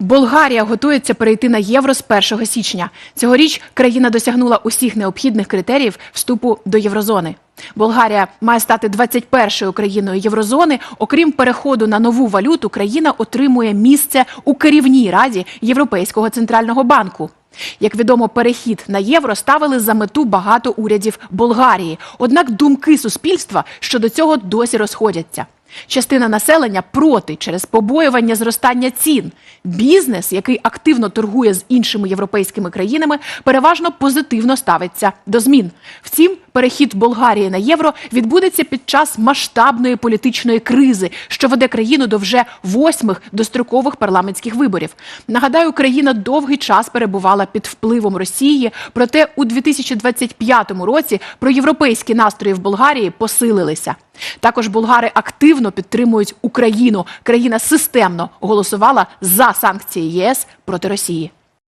Болгарія готується перейти на євро з 1 січня. Цьогоріч країна досягнула усіх необхідних критеріїв вступу до єврозони. Болгарія має стати 21-ю країною єврозони. Окрім переходу на нову валюту, країна отримує місце у керівній раді Європейського центрального банку. Як відомо, перехід на євро ставили за мету багато урядів Болгарії. Однак думки суспільства щодо цього досі розходяться. Частина населення проти через побоювання зростання цін. Бізнес, який активно торгує з іншими європейськими країнами, переважно позитивно ставиться до змін. Втім, перехід Болгарії на євро відбудеться під час масштабної політичної кризи, що веде країну до вже восьмих дострокових парламентських виборів. Нагадаю, країна довгий час перебувала під впливом Росії. Проте у 2025 році проєвропейські настрої в Болгарії посилилися. Також болгари активно підтримують Україну. Країна системно голосувала за санкції ЄС проти Росії.